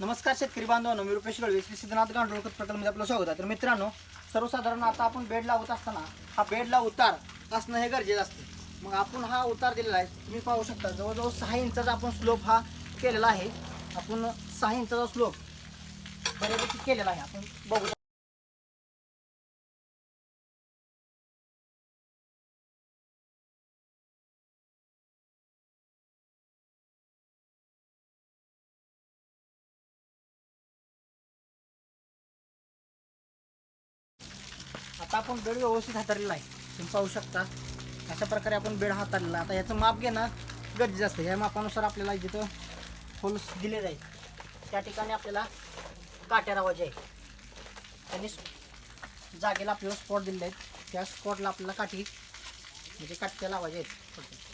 नमस्कार शेतकरी बांधवांनो मी रुपेश गळवे श्री सिद्धनाथ गांडोळकर प्रकल्पमध्ये आपलं स्वागत आहे. तर मित्रांनो सर्वसाधारण आता आपण बेड लावत असताना हा बेडला उतार असणं हे गरजेचं असतं. मग आपण हा उतार दिलेला आहे तुम्ही पाहू शकता जवळजवळ सहा इंचाचा आपण स्लोप हा केलेला आहे. आपण सहा इंचाचा स्लोप बऱ्यापैकी केलेला आहे आपण बघू आता आपण बेड व्यवस्थित हाताळलेला आहे. तुम्ही पाहू शकता. अशा प्रकारे आपण बेड हाताळलेला आता याचं माप घेणं गरजेचं असतं. या मापानुसार आपल्याला जिथं होल्स दिले जाईल त्या ठिकाणी आपल्याला काट्या लावायच्या आहे त्यांनी जागेला आपल्याला स्पॉट दिले आहेत. त्या स्पॉटला आपल्याला काठी म्हणजे काट्या लावायच्या आहेत.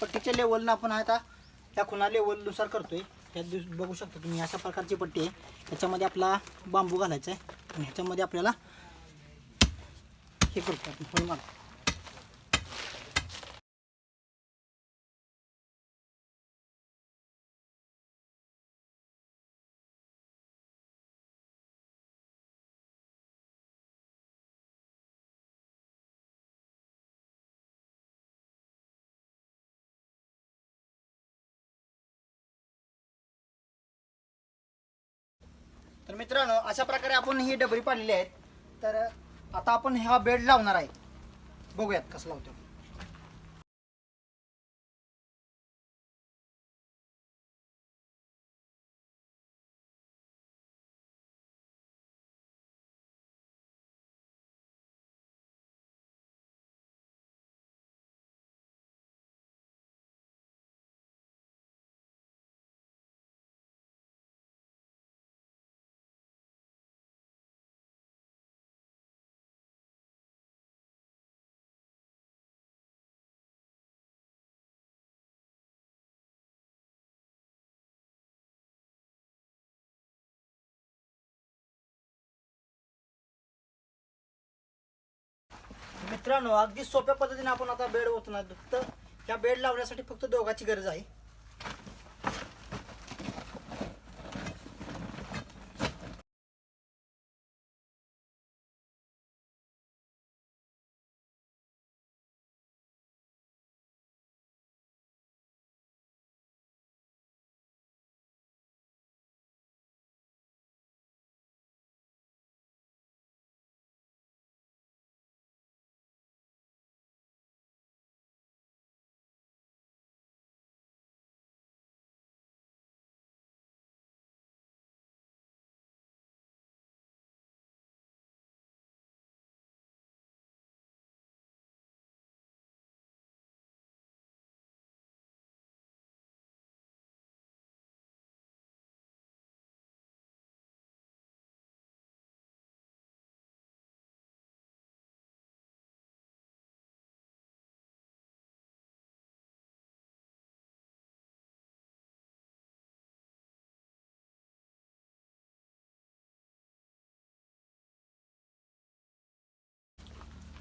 पट्टीच्या लेवलनं आपण आता त्या खुणा लेवलनुसार करतोय. त्यात दिवस बघू शकता तुम्ही अशा प्रकारची पट्टी आहे. त्याच्यामध्ये आपला बांबू घालायचा आहे. आणि ह्याच्यामध्ये आपल्याला हे करतो आपण होल मारतो तर मित्रांनो अशा प्रकारे आपण ही डबरी पाडलेली आहेत. तर आता आपण हा बेड लावणार आहे. बघूयात कसं लावतो. मित्रांनो अगदी सोप्या पद्धतीने आपण आता बेड ओतणार. फक्त ह्या बेड लावण्यासाठी फक्त दोघाची गरज आहे.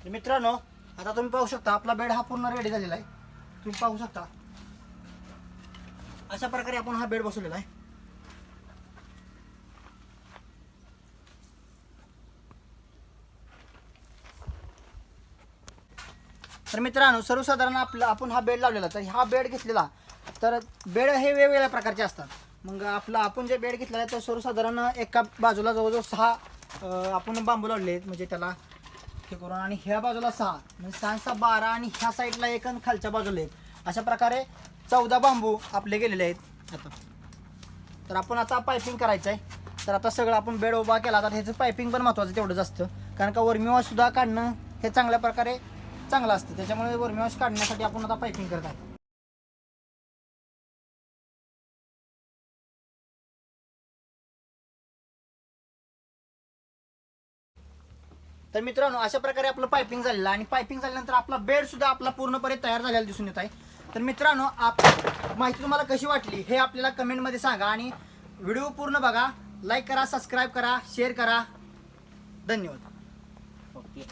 तर मित्रांनो आता तुम्ही पाहू शकता आपला बेड हा पूर्ण रेडी झालेला आहे. तुम्ही पाहू शकता. अशा प्रकारे आपण हा बेड बसवलेला आहे. तर मित्रांनो सर्वसाधारण आपलं आपण हा बेड लावलेला तर हा बेड घेतलेला तर बेड हे वेगवेगळ्या प्रकारचे असतात. मग आपला आपण जे बेड घेतलेला आहे तो सर्वसाधारण एका बाजूला जवळजवळ सहा आपण बांबू लावले आहेत म्हणजे त्याला हे करून आणि ह्या बाजूला सहा. म्हणजे सहा सहा बारा आणि ह्या साईडला एक आणि खालच्या बाजूला एक. अशा प्रकारे चौदा बांबू आपले गेलेले आहेत. आता. तर आपण आता पायपिंग करायचं आहे तर आता सगळं आपण बेड उभा केला. तर ह्याचं पायपिंग पण महत्त्वाचं तेवढंच असतं. कारण का वर्मीवॉशसुद्धा काढणं हे चांगल्या प्रकारे चांगलं असतं. त्याच्यामुळे वर्मीवॉश काढण्यासाठी आपण आता पायपिंग करत आहे. तर मित्रांनो अशा प्रकारे आपलं पायपिंग झालेलं आणि पायपिंग झाल्यानंतर आपला बेड सुद्धा आपला पूर्णपणे तयार झालेला दिसून येत आहे. तर मित्रांनो आप माहिती तुम्हाला कशी वाटली हे आपल्याला कमेंटमध्ये सांगा. आणि व्हिडिओ पूर्ण बघा लाईक करा सबस्क्राईब करा शेअर करा. धन्यवाद. ओके.